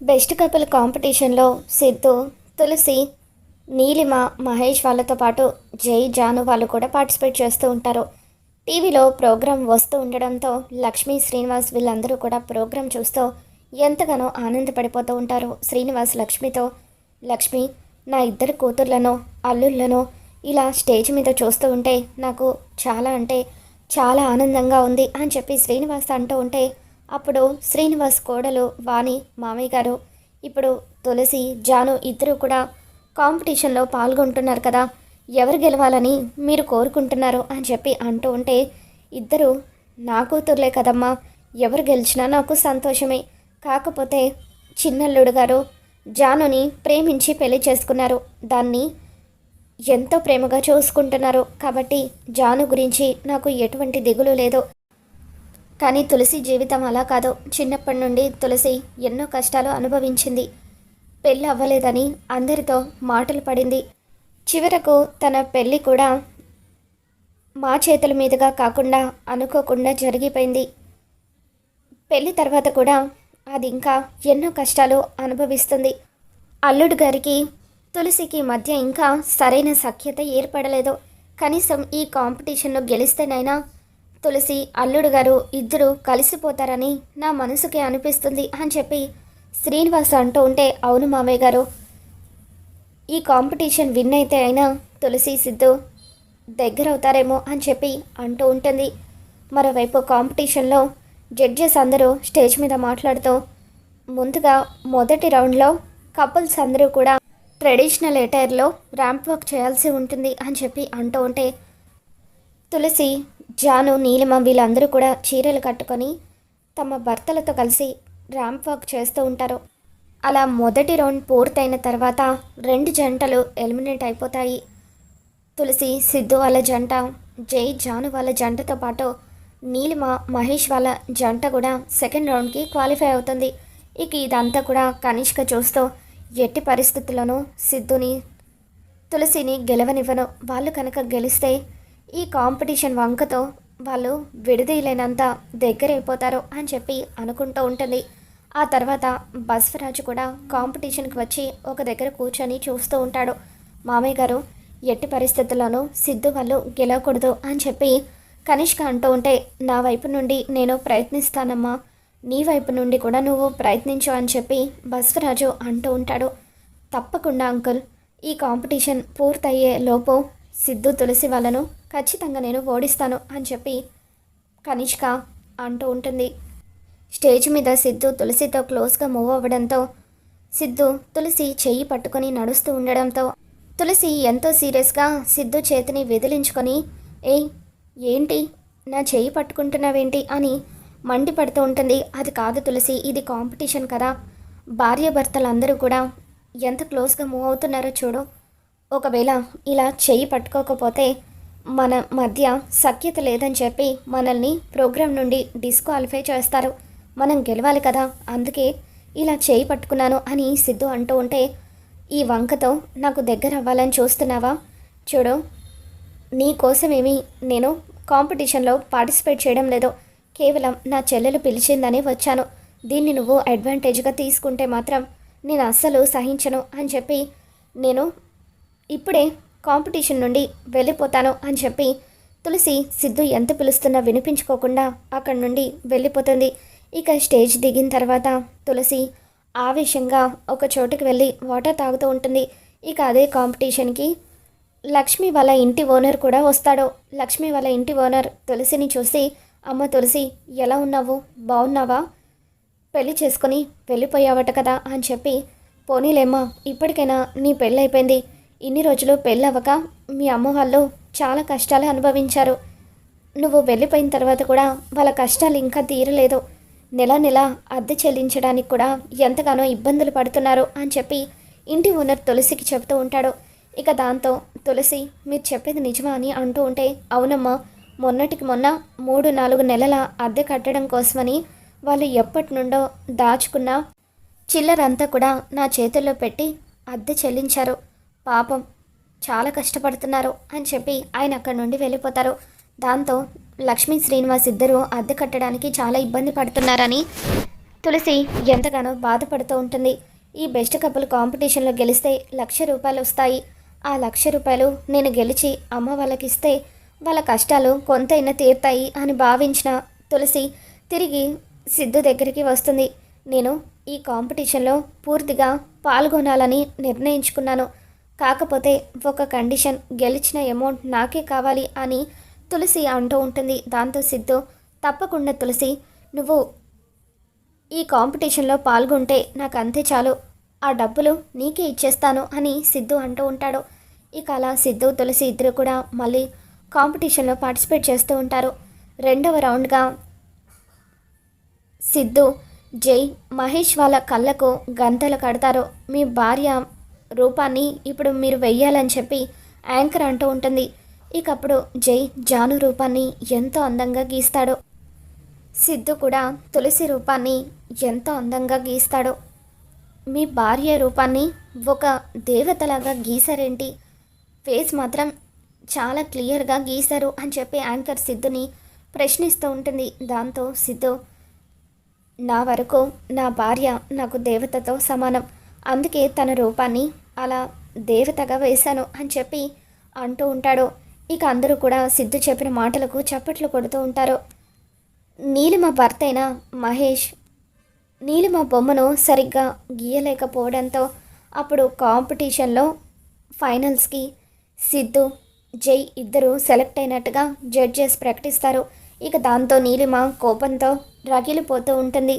Best couple కాంపిటీషన్లో సిద్ధు తులసి నీలిమ మహేష్ వాళ్ళతో పాటు జై జాను వాళ్ళు కూడా పార్టిసిపేట్ చేస్తూ ఉంటారు. టీవీలో ప్రోగ్రాం వస్తూ ఉండడంతో లక్ష్మీ శ్రీనివాస్ వీళ్ళందరూ కూడా ప్రోగ్రాం చూస్తూ ఎంతగానో ఆనందపడిపోతూ ఉంటారు. శ్రీనివాస్ లక్ష్మితో లక్ష్మి నా ఇద్దరు కూతుర్లను అల్లుళ్ళను ఇలా స్టేజ్ మీద చూస్తూ ఉంటే నాకు చాలా అంటే చాలా ఆనందంగా ఉంది అని చెప్పి శ్రీనివాస్ అంటూ ఉంటే అప్పుడు శ్రీనివాస్ కోడలు వాణి మామయ్య గారు ఇప్పుడు తులసి జాను ఇద్దరు కూడా కాంపిటీషన్లో పాల్గొంటున్నారు కదా ఎవరు గెలవాలని మీరు కోరుకుంటున్నారు అని చెప్పి అంటూ ఉంటే ఇద్దరు నా కూతుర్లే కదమ్మా ఎవరు గెలిచినా నాకు సంతోషమే. కాకపోతే చిన్నల్లుడు గారు జానుని ప్రేమించి పెళ్ళి చేసుకున్నారు. దాన్ని ఎంతో ప్రేమగా చూసుకుంటున్నారు. కాబట్టి జాను గురించి నాకు ఎటువంటి దిగులు లేదు. కానీ తులసి జీవితం అలా కాదు. చిన్నప్పటి నుండి తులసి ఎన్నో కష్టాలు అనుభవించింది. పెళ్ళి అవ్వలేదని అందరితో మాటలు పడింది. చివరకు తన పెళ్ళి కూడా మా చేతుల మీదుగా కాకుండా అనుకోకుండా జరిగిపోయింది. పెళ్ళి తర్వాత కూడా అది ఇంకా ఎన్నో కష్టాలు అనుభవిస్తుంది. అల్లుడు గారికి తులసికి మధ్య ఇంకా సరైన సఖ్యత ఏర్పడలేదు. కనీసం ఈ కాంపిటీషన్లో గెలిస్తేనైనా తులసి అల్లుడు గారు ఇద్దరు కలిసిపోతారని నా మనసుకి అనిపిస్తుంది అని చెప్పి శ్రీనివాస్ అంటూ ఉంటే అవును మామయ్య గారు. ఈ కాంపిటీషన్ విన్ అయితే అయినా తులసి సిద్ధు దగ్గర అవుతారేమో అని చెప్పి అంటూ ఉంటుంది. మరోవైపు కాంపిటీషన్లో జడ్జెస్ అందరూ స్టేజ్ మీద మాట్లాడుతూ ముందుగా మొదటి రౌండ్లో కపుల్స్ అందరూ కూడా ట్రెడిషనల్ ఎటైర్లో ర్యాంప్ వాక్ చేయాల్సి ఉంటుంది అని చెప్పి అంటూ ఉంటే తులసి జాను నీలిమ వీళ్ళందరూ కూడా చీరలు కట్టుకొని తమ భర్తలతో కలిసి ర్యాంప్ వాక్ చేస్తూ ఉంటారు. అలా మొదటి రౌండ్ పూర్తయిన తర్వాత రెండు జంటలు ఎలిమినేట్ అయిపోతాయి. తులసి సిద్ధు వాళ్ళ జంట జై జాను వాళ్ళ జంటతో పాటు నీలిమ మహేష్ వాళ్ళ జంట కూడా సెకండ్ రౌండ్కి క్వాలిఫై అవుతుంది. ఇక ఇదంతా కూడా కనిష్క చూస్తూ ఎట్టి పరిస్థితుల్లోనూ సిద్ధుని తులసిని గెలవనివ్వను. వాళ్ళు కనుక గెలిస్తే ఈ కాంపిటీషన్ వంకతో వాళ్ళు విడదీయలేనంత దగ్గరైపోతారు అని చెప్పి అనుకుంటూ ఉంటుంది. ఆ తర్వాత బస్వరాజు కూడా కాంపిటీషన్కి వచ్చి ఒక దగ్గర కూర్చొని చూస్తూ ఉంటాడు. మామయ్య గారు ఎట్టి పరిస్థితుల్లోనూ సిద్ధు వాళ్ళు గెలవకూడదు అని చెప్పి కనిష్క అంటూ ఉంటే నా వైపు నుండి నేను ప్రయత్నిస్తానమ్మా. నీ వైపు నుండి కూడా నువ్వు ప్రయత్నించు అని చెప్పి బస్వరాజు అంటూ ఉంటాడు. తప్పకుండా అంకుల్ ఈ కాంపిటీషన్ పూర్తయ్యే లోపు సిద్ధు తులసి వాళ్ళను ఖచ్చితంగా నేను ఓడిస్తాను అని చెప్పి కనిష్క అంటూ ఉంటుంది. స్టేజ్ మీద సిద్ధు తులసితో క్లోజ్గా మూవ్ అవ్వడంతో సిద్ధు తులసి చెయ్యి పట్టుకొని నడుస్తూ ఉండడంతో తులసి ఎంతో సీరియస్గా సిద్ధు చేతిని వెదిలించుకొని ఏయ్ ఏంటి? నా చెయ్యి పట్టుకుంటున్నావేంటి? అని మండిపడుతూ ఉంటుంది. అది కాదు తులసి ఇది కాంపిటీషన్ కదా. భార్యాభర్తలందరూ కూడా ఎంత క్లోజ్గా మూవ్ అవుతున్నారో చూడు. ఒకవేళ ఇలా చెయ్యి పట్టుకోకపోతే మన మధ్య సఖ్యత లేదని చెప్పి మనల్ని ప్రోగ్రాం నుండి డిస్క్వాలిఫై చేస్తారు. మనం గెలవాలి కదా అందుకే ఇలా చేయి పట్టుకున్నాను అని సిద్ధు అంటూ ఉంటే ఈ వంకతో నాకు దగ్గర అవ్వాలని చూస్తున్నావా? చూడు నీ కోసమేమి నేను కాంపిటీషన్లో పార్టిసిపేట్ చేయడం లేదు. కేవలం నా చెల్లెలు పిలిచిందని వచ్చాను. దీన్ని నువ్వు అడ్వాంటేజ్గా తీసుకుంటే మాత్రం నేను అస్సలు సహించను అని చెప్పి నేను ఇప్పుడే కాంపిటీషన్ నుండి వెళ్ళిపోతాను అని చెప్పి తులసి సిద్ధు ఎంత పిలుస్తున్నా వినిపించుకోకుండా అక్కడి నుండి వెళ్ళిపోతుంది. ఇక స్టేజ్ దిగిన తర్వాత తులసి ఆవేశంగా ఒక చోటుకి వెళ్ళి వాటర్ తాగుతూ ఉంటుంది. ఇక అదే కాంపిటీషన్కి లక్ష్మి వాళ్ళ ఇంటి ఓనర్ కూడా వస్తాడు. లక్ష్మి వాళ్ళ ఇంటి ఓనర్ తులసిని చూసి అమ్మ తులసి ఎలా ఉన్నావు? బాగున్నావా? పెళ్ళి చేసుకొని వెళ్ళిపోయావట కదా అని చెప్పి పోనీలేమ్మా ఇప్పటికైనా నీ పెళ్ళి అయిపోయింది ఇన్ని రోజులు పెళ్ళవక మీ అమ్మ వాళ్ళు చాలా కష్టాలు అనుభవించారు. నువ్వు వెళ్ళిపోయిన తర్వాత కూడా వాళ్ళ కష్టాలు ఇంకా తీరలేదు. నెల నెల అద్దె చెల్లించడానికి కూడా ఎంతగానో ఇబ్బందులు పడుతున్నారు అని చెప్పి ఇంటి ఓనర్ తులసికి చెబుతూ ఉంటాడు. ఇక దాంతో తులసి మీరు చెప్పేది నిజమా అని అంటూ ఉంటే అవునమ్మా మొన్నటికి మొన్న మూడు నాలుగు నెలల అద్దె కట్టడం కోసమని వాళ్ళు ఎప్పటి నుండో దాచుకున్న చిల్లరంతా కూడా నా చేతుల్లో పెట్టి అద్దె చెల్లించారు. పాపం చాలా కష్టపడుతున్నారు అని చెప్పి ఆయన అక్కడి నుండి వెళ్ళిపోతారు. దాంతో లక్ష్మీ శ్రీనివాస్ ఇద్దరు అద్దె కట్టడానికి చాలా ఇబ్బంది పడుతున్నారని తులసి ఎంతగానో బాధపడుతూ ఉంటుంది. ఈ బెస్ట్ కపుల్ కాంపిటీషన్లో గెలిస్తే లక్ష రూపాయలు వస్తాయి. ఆ లక్ష రూపాయలు నేను గెలిచి అమ్మ వాళ్ళకి ఇస్తే వాళ్ళ కష్టాలు కొంతైనా తీరుతాయి అని భావించిన తులసి తిరిగి సిద్ధు దగ్గరికి వస్తుంది. నేను ఈ కాంపిటీషన్లో పూర్తిగా పాల్గొనాలని నిర్ణయించుకున్నాను. కాకపోతే ఒక కండిషన్ గెలిచిన అమౌంట్ నాకే కావాలి అని తులసి అంటూ ఉంటుంది. దాంతో సిద్ధు తప్పకుండా తులసి నువ్వు ఈ కాంపిటీషన్లో పాల్గొంటే నాకు అంతే చాలు. ఆ డబ్బులు నీకే ఇచ్చేస్తాను అని సిద్ధు అంటూ ఉంటాడు. ఇక అలా సిద్ధు తులసి ఇద్దరు కూడా మళ్ళీ కాంపిటీషన్లో పార్టిసిపేట్ చేస్తూ ఉంటారు. రెండవ రౌండ్గా సిద్ధు జై మహేష్ వాళ్ళ కళ్ళకు గంతలు కడతారు. మీ భార్య రూపాన్ని ఇప్పుడు మీరు వెయ్యాలని చెప్పి యాంకర్ అంటూ ఉంటుంది. ఇకప్పుడు జై జాను రూపాన్ని ఎంతో అందంగా గీస్తాడు. సిద్ధు కూడా తులసి రూపాన్ని ఎంతో అందంగా గీస్తాడు. మీ భార్య రూపాన్ని ఒక దేవతలాగా గీసారేంటి ఫేస్ మాత్రం చాలా క్లియర్గా గీశారు అని చెప్పి యాంకర్ సిద్ధుని ప్రశ్నిస్తూ ఉంటుంది. దాంతో సిద్ధు నా వరకు నా భార్య నాకు దేవతతో సమానం. అందుకే తన రూపాన్ని అలా దేవతగా వేశాను అని చెప్పి అంటూ ఉంటాడు. ఇక అందరూ కూడా సిద్ధు చెప్పిన మాటలకు చప్పట్లు కొడుతూ ఉంటారు. నీలిమ భర్త అయిన మహేష్ నీలిమ బొమ్మను సరిగ్గా గీయలేకపోవడంతో అప్పుడు కాంపిటీషన్లో ఫైనల్స్కి సిద్ధు జై ఇద్దరు సెలెక్ట్ అయినట్టుగా జడ్జెస్ ప్రకటిస్తారు. ఇక దాంతో నీలిమ కోపంతో రగిలిపోతూ ఉంటుంది.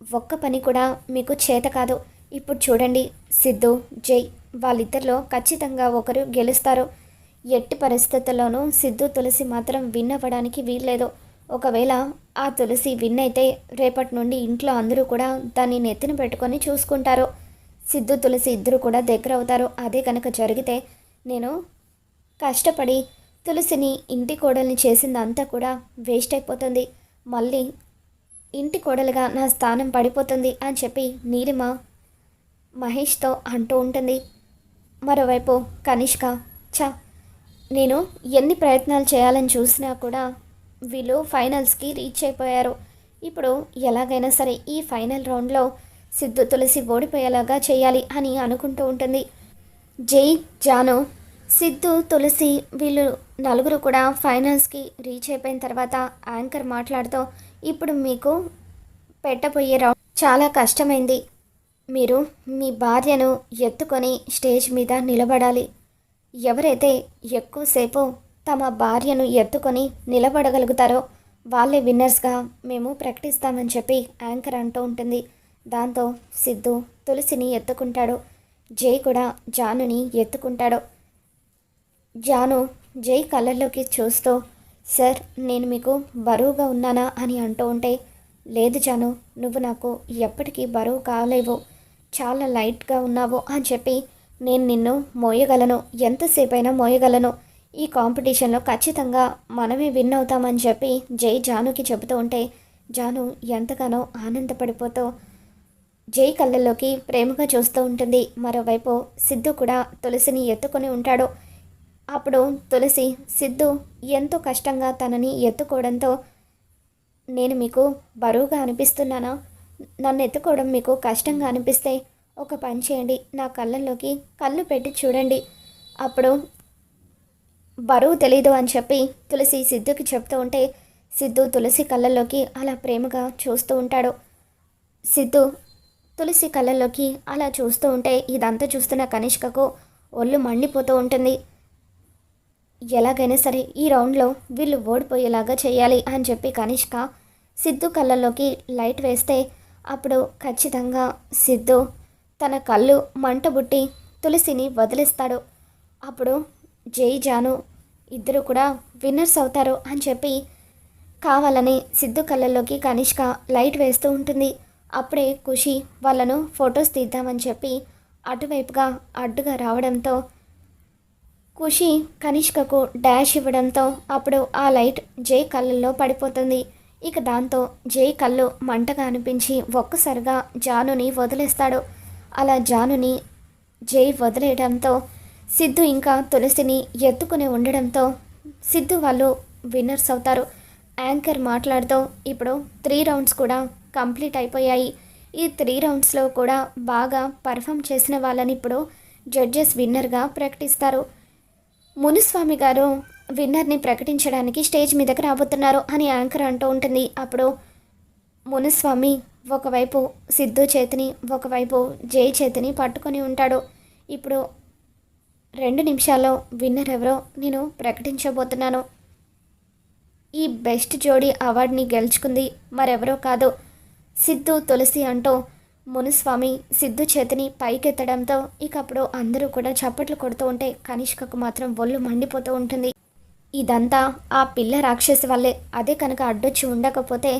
ఒక్క పని కూడా మీకు చేత కాదు. ఇప్పుడు చూడండి. సిద్ధు జై వాళ్ళిద్దరిలో ఖచ్చితంగా ఒకరు గెలుస్తారు. ఎట్టి పరిస్థితుల్లోనూ సిద్ధు తులసి మాత్రం విన్ అవ్వడానికి వీల్లేదు. ఒకవేళ ఆ తులసి విన్ అయితే రేపటి నుండి ఇంట్లో అందరూ కూడా దాన్ని నెత్తిన పెట్టుకొని చూసుకుంటారు. సిద్ధు తులసి ఇద్దరు కూడా దగ్గర అవుతారు. అదే కనుక జరిగితే నేను కష్టపడి తులసిని ఇంటి కోడల్ని చేసిందంతా కూడా వేస్ట్ అయిపోతుంది. మళ్ళీ ఇంటి కోడలుగా నా స్థానం పడిపోతుంది అని చెప్పి నీలిమ మహేష్తో అంటూ ఉంటుంది. మరోవైపు కనిష్క చ నేను ఎన్ని ప్రయత్నాలు చేయాలని చూసినా కూడా వీళ్ళు ఫైనల్స్కి రీచ్ అయిపోయారు. ఇప్పుడు ఎలాగైనా సరే ఈ ఫైనల్ రౌండ్లో సిద్ధు తులసి ఓడిపోయేలాగా చేయాలి అని అనుకుంటూ ఉంటుంది. జై జాను సిద్ధు తులసి వీళ్ళు నలుగురు కూడా ఫైనల్స్కి రీచ్ అయిపోయిన తర్వాత యాంకర్ మాట్లాడుతూ ఇప్పుడు మీకు పెట్టబోయే రౌండ్ చాలా కష్టమైంది. మీరు మీ భార్యను ఎత్తుకొని స్టేజ్ మీద నిలబడాలి. ఎవరైతే ఎక్కువసేపు తమ భార్యను ఎత్తుకొని నిలబడగలుగుతారో వాళ్ళే విన్నర్స్గా మేము ప్రకటిస్తామని చెప్పి యాంకర్ అంటూ ఉంటుంది. దాంతో సిద్ధు తులసిని ఎత్తుకుంటాడు. జై కూడా జానుని ఎత్తుకుంటాడు. జాను జై కళ్ళల్లోకి చూస్తూ సార్ నేను మీకు బరువుగా ఉన్నానా? అని అంటూ ఉంటే లేదు జాను నువ్వు నాకు ఎప్పటికీ బరువు కాలేవు. చాలా లైట్గా ఉన్నావు అని చెప్పి నేను నిన్ను మోయగలను. ఎంతసేపైనా మోయగలను. ఈ కాంపిటీషన్లో ఖచ్చితంగా మనమే విన్ అవుతామని చెప్పి జై జానుకి చెబుతూ ఉంటే జాను ఎంతగానో ఆనందపడిపోతూ జై కళ్ళల్లోకి ప్రేమగా చూస్తూ ఉంటుంది. మరోవైపు సిద్ధు కూడా తులసిని ఎత్తుకొని ఉంటాడు. అప్పుడు తులసి సిద్ధు ఎంతో కష్టంగా తనని ఎత్తుకోవడంతో నేను మీకు బరువుగా అనిపిస్తున్నానా? నన్ను ఎత్తుకోవడం మీకు కష్టంగా అనిపిస్తే ఒక పని చేయండి. నా కళ్ళల్లోకి కళ్ళు పెట్టి చూడండి. అప్పుడు బరువు తెలీదు అని చెప్పి తులసి సిద్ధుకి చెప్తూ ఉంటే సిద్ధు తులసి కళ్ళల్లోకి అలా ప్రేమగా చూస్తూ ఉంటాడు. సిద్ధు తులసి కళ్ళల్లోకి అలా చూస్తూ ఉంటే ఇదంతా చూస్తున్న కనిష్కకు ఒళ్ళు మండిపోతూ ఉంటుంది. ఎలాగైనా సరే ఈ రౌండ్లో వీళ్ళు ఓడిపోయేలాగా చేయాలి అని చెప్పి కనిష్క సిద్ధు కళ్ళల్లోకి లైట్ వేస్తే అప్పుడు ఖచ్చితంగా సిద్ధు తన కళ్ళు మంటబుట్టి తులసిని వదిలిస్తాడు. అప్పుడు జై జాను ఇద్దరు కూడా విన్నర్స్ అవుతారు అని చెప్పి కావాలని సిద్ధు కళ్ళల్లోకి కనిష్క లైట్ వేస్తూ ఉంటుంది. అప్పుడే ఖుషి వాళ్ళను ఫొటోస్ తీద్దామని చెప్పి అటువైపుగా అడ్డుగా రావడంతో ఖుషి కనిష్కకు డాష్ ఇవ్వడంతో అప్పుడు ఆ లైట్ జై కళ్ళల్లో పడిపోతుంది. ఇక దాంతో జై కళ్ళు మంటగా అనిపించి ఒక్కసారిగా జానుని వదిలేస్తాడు. అలా జానుని జై వదిలేయడంతో సిద్ధు ఇంకా తులసిని ఎత్తుకుని ఉండడంతో సిద్ధు వాళ్ళు విన్నర్స్ అవుతారు. యాంకర్ మాట్లాడుతూ ఇప్పుడు త్రీ రౌండ్స్ కూడా కంప్లీట్ అయిపోయాయి. ఈ త్రీ రౌండ్స్లో కూడా బాగా పర్ఫామ్ చేసిన వాళ్ళని ఇప్పుడు జడ్జెస్ విన్నర్గా ప్రకటిస్తారు. మునుస్వామి గారు విన్నర్ని ప్రకటించడానికి స్టేజ్ మీదకి రాబోతున్నారు అని యాంకర్ అంటూ ఉంటుంది. అప్పుడు మునుస్వామి ఒకవైపు సిద్ధు చేతిని ఒకవైపు జై చేతిని పట్టుకొని ఉంటాడు. ఇప్పుడు రెండు నిమిషాల్లో విన్నర్ ఎవరో నేను ప్రకటించబోతున్నాను. ఈ బెస్ట్ జోడీ అవార్డుని గెలుచుకుంది మరెవరో కాదు. సిద్ధు తులసి అంటూ మునుస్వామి సిద్ధు చేతిని పైకెత్తడంతో ఇకప్పుడు అందరూ కూడా చప్పట్లు కొడుతూ ఉంటే కనిష్కకు మాత్రం ఒళ్ళు మండిపోతూ ఉంటుంది. ఇదంతా ఆ పిల్ల రాక్షసి వల్లే. అదే కనుక అడ్డొచ్చి ఉండకపోతే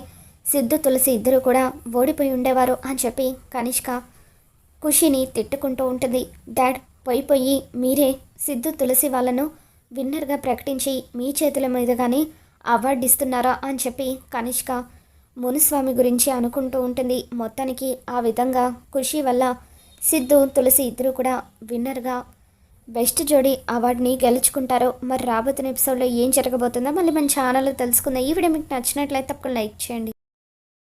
సిద్ధు తులసి ఇద్దరు కూడా ఓడిపోయి ఉండేవారు అని చెప్పి కనిష్క ఖుషిని తిట్టుకుంటూ ఉంటుంది. డాడ్ పోయి పోయి మీరే సిద్ధు తులసి వాళ్ళను విన్నర్గా ప్రకటించి మీ చేతుల మీదుగానే అవార్డు ఇస్తున్నారా అని చెప్పి కనిష్క మునుస్వామి గురించి అనుకుంటూ ఉంటుంది. మొత్తానికి ఆ విధంగా ఖుషి వల్ల సిద్ధు తులసి ఇద్దరు కూడా విన్నర్గా బెస్ట్ జోడీ అవార్డుని గెలుచుకుంటారో మరి రాబోతున్న ఎపిసోడ్లో ఏం జరగబోతుందో మళ్ళీ మన ఛానల్లో తెలుసుకుందాం. ఈ వీడియో మీకు నచ్చినట్లయితే తప్పకుండా లైక్ చేయండి.